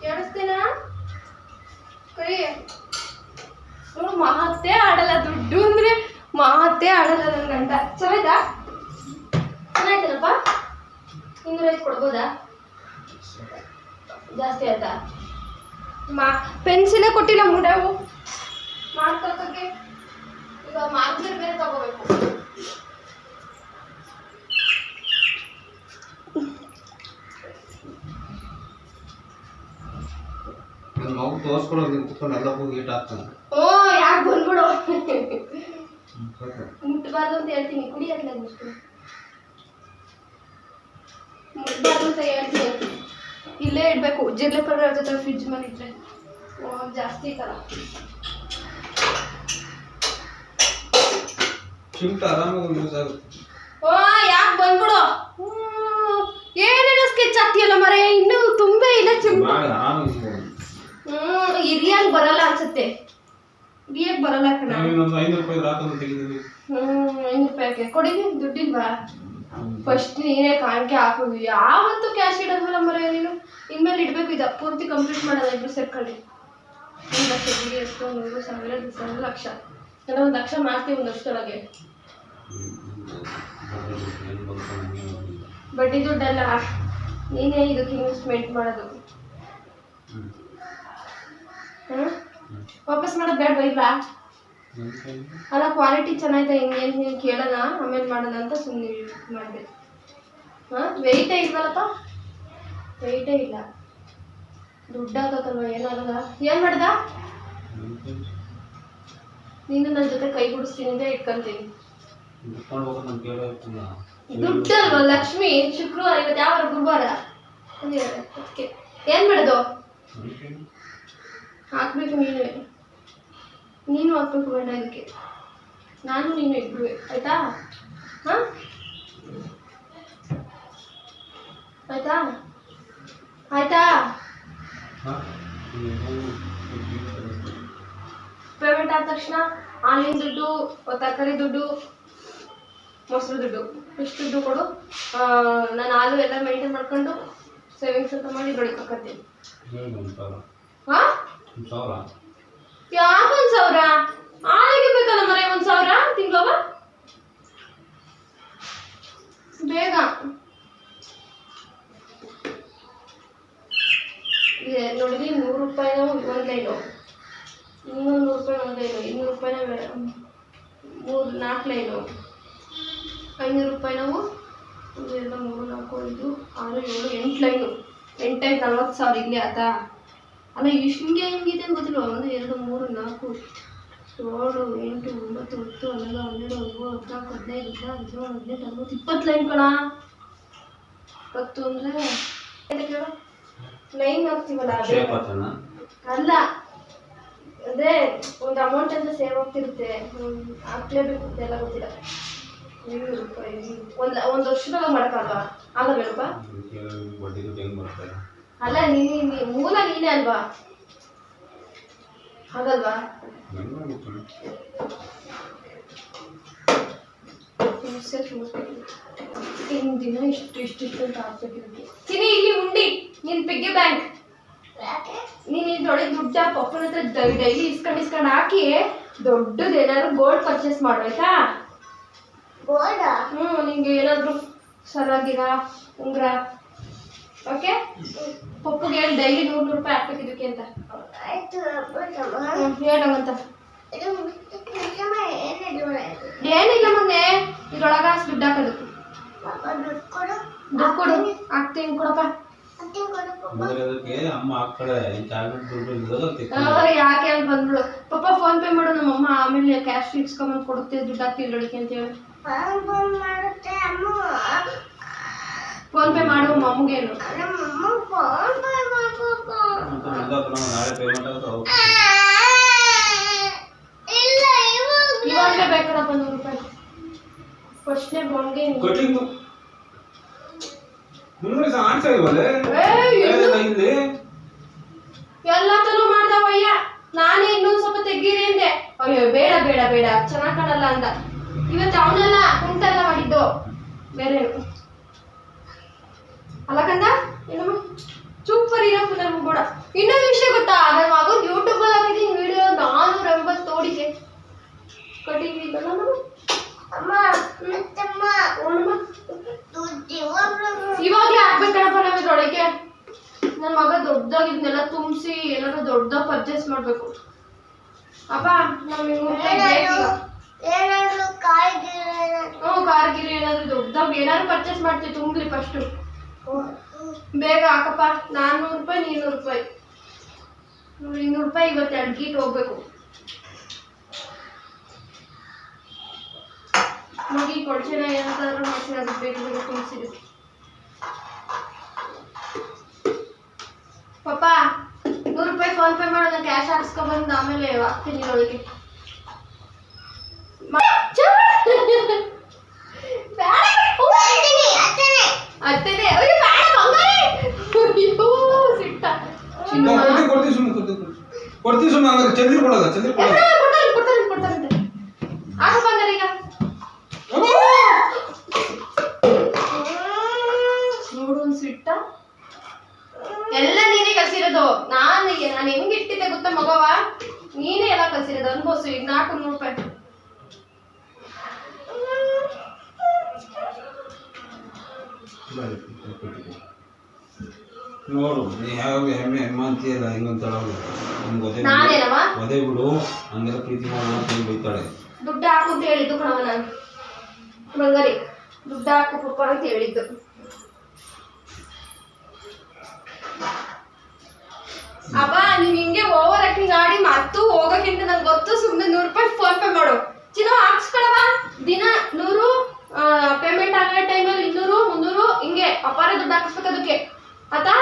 ಕೇಳಿಸ್ತೇನಾ? ಕರಿ ಮಹತ್ತೆ ಆಡಲ್ಲ ದುಡ್ಡು ಅಂದ್ರೆ ಮಾತೇ ಆಡಲ್ಲ ನನ್ನ ಗಂಡ. ಚೆನ್ನಾಯ್ತಾ? ಚೆನ್ನಾಯ್ತಲ್ಲಪ್ಪ? ಇನ್ನೂರೈದು ಕೊಡ್ಬೋದಾ? ಜಾಸ್ತಿ ಆಯ್ತಾ? ಮಾ ಪೆನ್ಸಿಲೇ ಕೊಟ್ಟಿಲ್ಲ ಮುಡವು ಮಾಡ್ಕೊಳಕ್ಕೆ ಈಗ ಮಾರ್ಕರ್ ಬೇರೆ ತಗೋಬೇಕು. ನನ್ನ ಮಗು ತೋರಿಸ್ಕೊಡೋದು ನೀನು ಕುತ್ಕೊಂಡು ಎಲ್ಲ ಹೋಗಿ ಈಟ್ ಹಾಕ್ತಾನೆ. ಓ ಯಾಕೆ ಬಂದ್ಬಿಡು? ಮುಟ್ಬಾರ್ದು ಅಂತ ಹೇಳ್ತೀನಿ. ಕುಡಿ ಅತ್ಲಾಗ ಮುಟ್ತೀನಿ ಮುಟ್ಬಾರ್ದು ಅಂತ ಹೇಳ್ತೀನಿ. ಇಲ್ಲೇ ಇಡಬೇಕು. ಜಿರ್ಲೆ ಪೌಡರ್ ಇರ್ತೈತೆ ಫ್ರಿಜ್ ಮೇಲೆ ಓ, ಜಾಸ್ತಿ ಥರ ಚಿಮ್ಟ ಆರಾಮಾಗಿ ಯೂಸ್ ಆಗುತ್ತೆ. ಓ ಯಾಕೆ ಬಂದ್ಬಿಡು? ಹ್ಮ್. ಏನೇನೋ ಸ್ಕೆಚ್ ಹಾಕ್ತೀಯಲ್ಲ ಮರೆ ಇನ್ನೂ ತುಂಬೇ ಇಲ್ಲ. ಹ್ಮ್ ಇರಿಯಂಗ್ ಬರಲ್ಲ ಅನ್ಸುತ್ತೆ. ಬರಲ್ಲ ಕಣ. ಐನೂರು ರೂಪಾಯಿ ಹ್ಮ್ ಐನೂರು ಕೊಡಿ ದುಡ್ಡಿಲ್ವಾ? ಫಸ್ಟ್ ನೀನೇ ಕಾಣಿಕೆ ಹಾಕೋದು ಯಾವತ್ತು ಕ್ಯಾಶ್ ಇಡೋದಲ್ಲ ಮರ ನೀನು. ಇನ್ಮೇಲೆ ಇಡಬೇಕು ಇದು ಪೂರ್ತಿ ಕಂಪ್ಲೀಟ್ ಮಾಡೋದ ಇಬ್ರು ಸೇರ್ಕೊಳ್ಳಿ ಒಂದು ಲಕ್ಷ ಬಿಡಿ ಎಷ್ಟು ನೂರು ಸಾವಿರ ಒಂದು ಲಕ್ಷ. ಎಲ್ಲ ಒಂದು ಲಕ್ಷ ಮಾಡ್ತೀವಿ ಒಂದು ವರ್ಷದೊಳಗೆ ಬಡ್ಡಿ ದುಡ್ಡಲ್ಲ. ನೀನೇ ಇದಕ್ಕೆ ಇನ್ವೆಸ್ಟ್ಮೆಂಟ್ ಮಾಡೋದು. ವಾಪಸ್ ಮಾಡೋದು ಬೇಡ ಇಲ್ವಾ ಅಲ್ಲ ಕ್ವಾಲಿಟಿ ಚೆನ್ನಾಗಿದೆ ಹಿಂಗೇನು ನೀವು ಕೇಳೋಣ, ಆಮೇಲೆ ಮಾಡೋಣ ಅಂತ ಸುಮ್ಮನೆ ಮಾಡಿದೆ. ಹಾಂ ವೆಯ್ಟೇ ಇಲ್ವಲ್ಲಪ್ಪ? ವೆಯ್ಟೇ ಇಲ್ಲ. ದುಡ್ಡಾಗತ್ತಲ್ವ ಏನಾಗಲ್ಲ ಏನು ಮಾಡ್ದ? ನೀನು ನನ್ನ ಜೊತೆ ಕೈ ಗುಡಿಸ್ತೀನಿ ಇಟ್ಕೊಂತೀನಿ. ದುಡ್ಡಲ್ವ ಲಕ್ಷ್ಮಿ? ಶುಕ್ರವಾರ ಇವತ್ತು ಯಾವ ಗುರುವಾರ? ಅದೇ, ಅದಕ್ಕೆ. ಏನು ಮಾಡೋದು? ಹಾಕ್ಬೇಕು ನೀನು. ನೀನು ಹಾಕ್ಬೇಕು ಬೇಡ ಇದಕ್ಕೆ ನಾನು ನೀನು ಇಬ್ರು ಆಯ್ತಾ? ಹಾಂ? ಆಯ್ತಾ? ಪೇಮೆಂಟ್ ಆದ ತಕ್ಷಣ ಆನ್ಲೈನ್ ದುಡ್ಡು ತರಕಾರಿ ದುಡ್ಡು ಮೊಸರು ದುಡ್ಡು ಇಷ್ಟು ದುಡ್ಡು ಕೊಡು. ನಾನು ಹಾಲು ಎಲ್ಲ ಮೇಂಟೈನ್ ಮಾಡ್ಕೊಂಡು ಸೇವಿಂಗ್ಸ್ ಅಂತ ಮಾಡಿ ಇದ್ರೊಳಗೆ ಹಾಕತ್ತೀನಿ ಹಾಂ? ಯಾಕೆ ಒಂದು ಸಾವಿರ ಹಾಲಿಗೆ ಬೇಕಲ್ಲ ಮರೆ ಒಂದು ಸಾವಿರ ತಿಂಗಳವ ಬೇಗ ಇದೆ ನೋಡಿದ್ರಿ ನೂರು ರೂಪಾಯಿನ ಒಂದು ಲೈನು ಇನ್ನೊಂದು ನೂರು ರೂಪಾಯಿ ಒಂದು ಲೈನು ಇನ್ನೂರು ರೂಪಾಯಿನ ಬೇ- ಮೂರು ನಾಲ್ಕು ಲೈನು ಐನೂರು ರೂಪಾಯಿ ನಾವು ಒಂದು ಎರಡು ಮೂರು ನಾಲ್ಕು ಐದು ಆರು ಏಳು ಎಂಟು ಲೈನು ಎಂಟೈದು ನಲ್ವತ್ತು ಸಾವಿರ ಇಲ್ಲಿ ಆತಾ ಅಲ್ಲ ಇಷ್ಟು ಹಿಂಗೆ ಹೆಂಗಿದೆ ಅಂತ ಗೊತ್ತಿಲ್ಲ ಒಂದು ಎರಡು ಮೂರು ನಾಲ್ಕು ಏಳು ಎಂಟು ಒಂಬತ್ತು ಹತ್ತು ಹನ್ನೊಂದು ಹನ್ನೆರಡು ಹದಿಮೂರು ಹದಿನಾಲ್ಕು ಹದಿನೈದು ಹದಿನಾರು ಹದಿನೇಳು ಹದಿನೆಂಟು ಹದಿಮೂರು ಇಪ್ಪತ್ತು ಲೈನ್ ಕಣ. ಇಪ್ಪತ್ತು ಅಂದ್ರೆ ಲೈನ್ ಹಾಕ್ತೀವಲ್ಲ ಅಲ್ಲ ಅದೇ ಒಂದು ಅಮೌಂಟ್ ಅಂತ ಸೇವ್ ಆಗ್ತಿರುತ್ತೆ. ಹಾಕ್ಲೇಬೇಕು ಅಂತ ಎಲ್ಲ ಗೊತ್ತಿಲ್ಲ. ರೂಪಾಯಿ ಒಂದು ಒಂದು ವರ್ಷದಾಗ ಮಾಡೋಕ್ಕಲ್ವಾ ಆಗಲ್ವೇನಪ್ಪ ದುಡ್ಡು ಅಲ್ಲ ನೀ ನೀ- ಮೂಲ ನೀನೇ ಅಲ್ವಾ? ಹಾಗಲ್ವಾ? ದಿನ ಇಷ್ಟು ಇಷ್ಟು ಇಷ್ಟು ಅಂತ ಹಾಕ್ಬೇಕಿರುತ್ತೆ ಚಿನಿ ಇಲ್ಲಿ ಉಂಡಿ. ನಿನ್ ಪಿಗ್ಗಿ ಬ್ಯಾಂಕ್ ಯಾಕೆ? ನೀನ್ ಇದ್ರೊಳಗೆ ದುಡ್ಡು ಪಪ್ಪನ ಹತ್ರ ಡೈಲಿ ಇಸ್ಕೊಂಡ್ ಇಸ್ಕೊಂಡ್ ಹಾಕಿ ದೊಡ್ಡದು ಏನಾದ್ರು ಗೋಲ್ಡ್ ಪರ್ಚೇಸ್ ಮಾಡು ಆಯ್ತಾ? ಹ್ಞೂ ಹ್ಮ್ ನಿಂಗೆ ಏನಾದ್ರು ಸರಾಗಿರ ಉಂಗ್ರ. ಓಕೆ ಪಪ್ಪಗೆ ಹೇಳಿ ಡೈಲಿ ನೂರು ನೂರು ರೂಪಾಯಿ ಹಾಕ್ಬೇಕು ಇದಕ್ಕೆ ಅಂತ. ಏನಿದು ಏನಿಲ್ಲ ಮೊನ್ನೆ ಇದ್ರೊಳಗ ದುಡ್ಡು ಹಾಕೋದು. ದುಡ್ಡು ಕೊಡು. ಹಾಕ್ತೀನಿ. ಕೊಡಪ್ಪ. ಅಮ್ಮ ಯಾಕೆ ಅಲ್ಲಿ ಬಂದ್ಬಿಡು ಪಪ್ಪ ಫೋನ್ ಪೇ ಮಾಡು ನಮ್ಮಮ್ಮ ಆಮೇಲೆ ಕ್ಯಾಶ್ ಇಸ್ಕೊಂಬಂದು ಕೊಡುತ್ತೆ ದುಡ್ಡು ಹಾಕ್ತಿದ್ದಳಿಕೆ ಅಂತ ಹೇಳಿ. ಫೋನ್ ಪೇ ಮಾಡುವ ಮಮ್ಮಗೇನು ಇವಾಗಲೇ ಬೇಕಡಪ್ಪ ನೂರು ರೂಪಾಯಿ. ಫಸ್ಟ್ನೇ ಬಾಂಡ್ಗೆ ಆನ್ಸರ್ ಇಲ್ವಲ್ಲೇ ಮಾಡ್ದವಯ್ಯ ನಾನೇ ಇನ್ನೊಂದ್ ಸ್ವಲ್ಪ ತೆಗೀರಿ ಅಂದೆ. ಅಯ್ಯೋ ಬೇಡ ಬೇಡ ಬೇಡ. ಚೆನ್ನಾಗ್ ಕಾಣಲ್ಲ ಅಂದ. ಇವತ್ತು ಅವನೆಲ್ಲ ಕುಂಟೆಲ್ಲ ಮಾಡಿದ್ದು. ಬೇರೆ ಅಲ್ಲ ಕಂದ ಏನಮ್ಮ ಸೂಪರ್ ಇರಪ್ಪ ನಮ್ಗೆ ಕೂಡ ಇನ್ನೊಂದು ವಿಷಯ ಗೊತ್ತಾ? ನನ್ನ ಮಗನ್ ಯೂಟ್ಯೂಬ್ ಅಲ್ಲಿ ಹಾಕಿದ್ದೀನಿ ವಿಡಿಯೋ ನಾನೂರ ಎಂಬತ್ತು ತೋಡಿಗೆ ನಾನು ಅಮ್ಮ ಇವಾಗಲೇ ಹಾಕ್ಬೇಕಣಪ್ಪ ನಮಗೆ ಇದ್ರೊಳಗೆ ನನ್ನ ಮಗ ದೊಡ್ಡದಾಗಿದ್ನೆಲ್ಲ ತುಂಬಿಸಿ ಏನಾದ್ರು ದೊಡ್ಡದಾಗ ಪರ್ಚೇಸ್ ಮಾಡಬೇಕು. ಅಪ್ಪ ನಮಗೆ ಹ್ಞೂ ಕಾರ್ಗಿರಿ ಏನಾದ್ರು ದೊಡ್ಡದಾಗ ಏನಾದ್ರು ಪರ್ಚೇಸ್ ಮಾಡ್ತೀವಿ ತುಂಬ್ರಿ ಫಸ್ಟು ಬೇಗ ಹಾಕಪ್ಪ ನಾನ್ನೂರು ರೂಪಾಯಿ ನೀನ್ನೂರು ರೂಪಾಯಿ ನೋಡಿ ಇನ್ನೂರು ರೂಪಾಯಿ ಇವತ್ತು ಎರಡು ಗೀಟ್ ಹೋಗ್ಬೇಕು ಮಗಿ ಕೊಡ್ಸಿನ ಏನಾದ್ರು ಮಾಡ್ಸಿ ಅದು ಬೇಗ ಬೇಗ ತುಂಬಿಸಿದೆ ಪಪ್ಪ ನೂರು ರೂಪಾಯಿ ಫೋನ್ ಪೇ ಮಾಡೋಣ ಕ್ಯಾಶ್ ಹಾಕ್ಸ್ಕೊಬಂದು ಆಮೇಲೆ ಹಾಕ್ತೀನಿ ಒಳಗೆ ಅತ್ತನೇ ಅಯ್ಯೋ ಬೇಡ ಬಂಗಾರಿ. ಅಯ್ಯೋ ಸಿಟ್ಟ. ಚಿನ್ನ ಕೊಡ್ತೀವಿ ಸುಮ್ಮನೆ ಕೊಡ್ತೀವಿ ಸುಮ್ಮನೆ ಚಂದ್ರ ಕೊಡೋದ ಚಂದ್ರ ಕೊಡೋದ ಅಂತೀಯಲ್ಲ ಅಲ್ಲ ಅವಳು ನಮ್ಗೆ ಒದೆ ನಾನೇನವ ಒದೆ ಬಿಡು. ಹಂಗೆಲ್ಲ ಪ್ರೀತಿ ಮಾಡೋಣ ಅಂತ ಹೇಳಿ ಬೈತಾಳೆ ದುಡ್ಡು ಹಾಕು ಅಂತ ಹೇಳಿದ್ದು ಕಣವ ನಾನು. ಬಂಗಾರಿ ದುಡ್ಡು ಹಾಕು ಪಪ್ಪ ಅಂತ ಹೇಳಿದ್ದು. ಅಪ್ಪ ನೀವ್ ಹಿಂಗೆ ಓವರ್ ಆಕ್ಟಿಂಗ್ ಆಡಿ ಮತ್ತು ಹೋಗಕ್ಕಿಂತ ನಂಗೆ ಗೊತ್ತು ಸುಮ್ಮನೆ ನೂರು ರೂಪಾಯಿ ಫೋನ್ ಪೇ ಮಾಡು. ಚಿನ್ನ ಹಾಕ್ಸ್ಕೊಳವ ದಿನ ನೂರು ಪೇಮೆಂಟ್ ಆಗೋ ಟೈಮಲ್ಲಿ ಇನ್ನೂರು ಮುನ್ನೂರು ಹಿಂಗೆ ಅಪಾರ ದುಡ್ಡು ಹಾಕಿಸ್ಬೇಕು ಅದಕ್ಕೆ ಆತಾ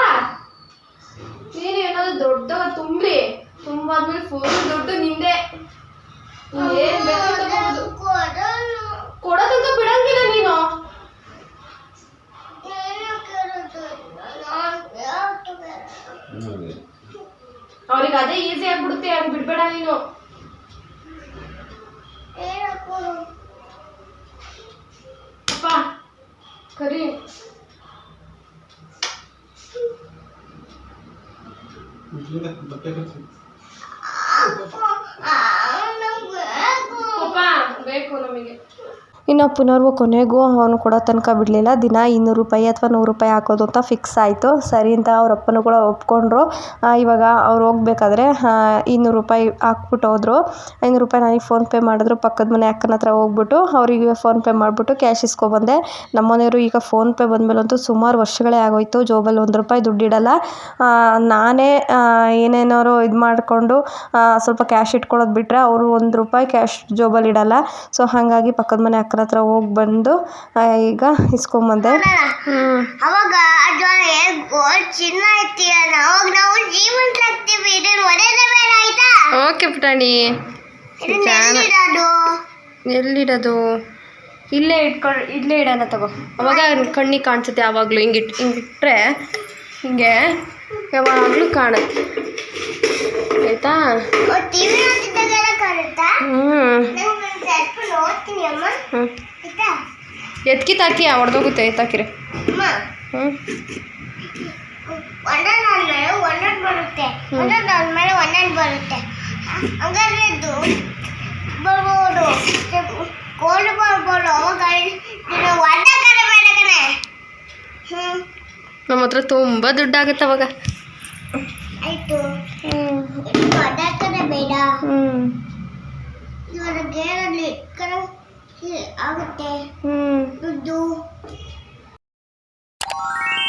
ನೀನು ಏನಾದ್ರು ದೊಡ್ಡ ತುಂಬಿ ತುಂಬಾದ್ಮೇಲೆ ಫುಲ್ ದುಡ್ಡು ನಿಂದೆ ನೀನ್ ಏನ್ ಬೇಕಾದ್ರೂ ತಗೋಬೋದು ಕೊಡೋನು ಕೊಡೋದಂತ ಬಿಡಂಗಿಲ್ಲ ನೀನು ಏನು ಕೇಳೋದು ನಾನು ಯಾವತ್ತು ಬೇಡ ನೋಡಿ ಅವ್ರಿಗೆ ಅದೇ ಈಸಿ ಆಗ್ಬಿಡುತ್ತೆ ಹಂಗೆ ಬಿಡ್ಬೇಡ ನೀನು ಏನಕ್ಕೂ ಅಪ್ಪ ಕರಿ ಬಟ್ಟೆ ಕಟ್ಟಿ ಅಪ್ಪ ಬೇಕು ನಮಗೆ ಪುನರ್ವು ಕೊನೆಗೂ ಅವನು ಕೊಡೋ ತನಕ ಬಿಡಲಿಲ್ಲ. ದಿನ ಇನ್ನೂರು ರೂಪಾಯಿ ಅಥವಾ ನೂರು ರೂಪಾಯಿ ಹಾಕೋದು ಅಂತ ಫಿಕ್ಸ್ ಆಯಿತು. ಸರಿ ಅಂತ ಅವ್ರ ಅಪ್ಪನೂ ಕೂಡ ಒಪ್ಕೊಂಡ್ರು. ಇವಾಗ ಅವ್ರು ಹೋಗ್ಬೇಕಾದ್ರೆ ಇನ್ನೂರು ರೂಪಾಯಿ ಹಾಕ್ಬಿಟ್ಟು ಹೋದ್ರು. ಐನೂರು ರೂಪಾಯಿ ನನಗೆ ಫೋನ್ಪೇ ಮಾಡಿದ್ರು. ಪಕ್ಕದ ಮನೆ ಅಕ್ಕನ ಹತ್ರ ಹೋಗ್ಬಿಟ್ಟು ಅವರಿಗೆ ಫೋನ್ಪೇ ಮಾಡಿಬಿಟ್ಟು ಕ್ಯಾಶ್ ಇಸ್ಕೊಬಂದೆ. ನಮ್ಮನೆಯವರು ಈಗ ಫೋನ್ಪೇ ಬಂದಮೇಲಂತೂ ಸುಮಾರು ವರ್ಷಗಳೇ ಆಗೋಯ್ತು. ಜೋಬಲ್ಲಿ ಒಂದು ರೂಪಾಯಿ ದುಡ್ಡಿಡಲ್ಲ ನಾನೇ ಏನೇನೋ ಇದು ಮಾಡಿಕೊಂಡು ಸ್ವಲ್ಪ ಕ್ಯಾಶ್ ಇಟ್ಕೊಳ್ಳೋದು ಬಿಟ್ಟರೆ ಅವರು ಒಂದು ರೂಪಾಯಿ ಕ್ಯಾಶ್ ಜೋಬಲ್ಲಿ ಇಡಲ್ಲ. ಸೊ ಹಾಗಾಗಿ ಪಕ್ಕದ ಮನೆ ಅಕ್ಕನ ಹತ್ರ ಹೋಗಿ ಬಂದು ಈಗ ಇಸ್ಕೊಂಬಂದೆ. ಹ್ಞೂ ಅವಾಗ ಚಿನ್ನ ಐತಿ ಅವಾಗ ನಾವು ಇದನ್ನ ಒಡೆದೇ ಬೇಡ ಆಯ್ತಾ? ಓಕೆ ಪುಟಾಣಿ. ಎಲ್ಲಿಡೋದು? ಇಲ್ಲೇ ಇಟ್ಕೊಂಡು ಇಲ್ಲೇ ಇಡೋಣ ತಗೋ. ಅವಾಗ ಕಣ್ಣಿಗೆ ಕಾಣಿಸುತ್ತೆ ಯಾವಾಗಲೂ ಹಿಂಗೆ ಇಟ್ಟು ಹಿಂಗೆ ಇಟ್ಟರೆ ಹಿಂಗೆ ಯಾವಾಗಲೂ ಕಾಣುತ್ತೆ? ಆಯಿತಾ ಹ್ಞೂ ಹ್ಞೂ ಎತ್ಕಿ ತಾಕಿ ಹೊಡೆದೋಗುತ್ತೆ ಎತ್ತಾಕಿರಿ ಹ್ಞೂ ಒಂದೊಂದು ಬರುತ್ತೆ. ಒಂದೊಂದು ಆದ್ಮೇಲೆ ಒಂದೊಂದು ಬರುತ್ತೆ. ಹಂಗಾದ್ರೆ ಇದು ಬರ್ಬೋದು. ಗೋಲ್ಡ್ ಬರ್ಬೋದು. ನಮ್ಮ ಹತ್ರ ತುಂಬ ದುಡ್ಡಾಗುತ್ತೆ ಅವಾಗ. ಆಯಿತು. ಹ್ಞೂ ಬೇಡ. ಹ್ಞೂ ಇವಾಗ ಗೇರಲ್ಲಿ ಆಗುತ್ತೆ. ದುಡ್ಡು.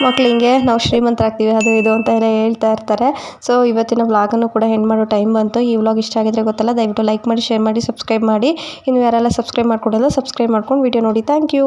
ಮಕ್ಳು ಹಿಂಗೆ ನಾವು ಶ್ರೀಮಂತರಾಗ್ತೀವಿ ಅದು ಇದು ಅಂತ ಎಲ್ಲ ಹೇಳ್ತಾ ಇರ್ತಾರೆ. ಸೊ ಇವತ್ತಿನ ವ್ಲಾಗನ್ನು ಕೂಡ ಹೆಣ್ಣು ಮಾಡೋ ಟೈಮ್ ಬಂತು. ಈ ವ್ಲಾಗ್ ಇಷ್ಟ ಆಗಿದ್ರೆ ಗೊತ್ತಲ್ಲ ದಯವಿಟ್ಟು ಲೈಕ್ ಮಾಡಿ ಶೇರ್ ಮಾಡಿ ಸಬ್ಸ್ಕ್ರೈಬ್ ಮಾಡಿ. ಇನ್ನು ಯಾರೆಲ್ಲ ಸಬ್ಸ್ಕ್ರೈಬ್ ಮಾಡ್ಕೊಂಡಿಲ್ಲ ಸಬ್ಸ್ಕ್ರೈಬ್ ಮಾಡ್ಕೊಂಡು ವಿಡಿಯೋ ನೋಡಿ. Thank you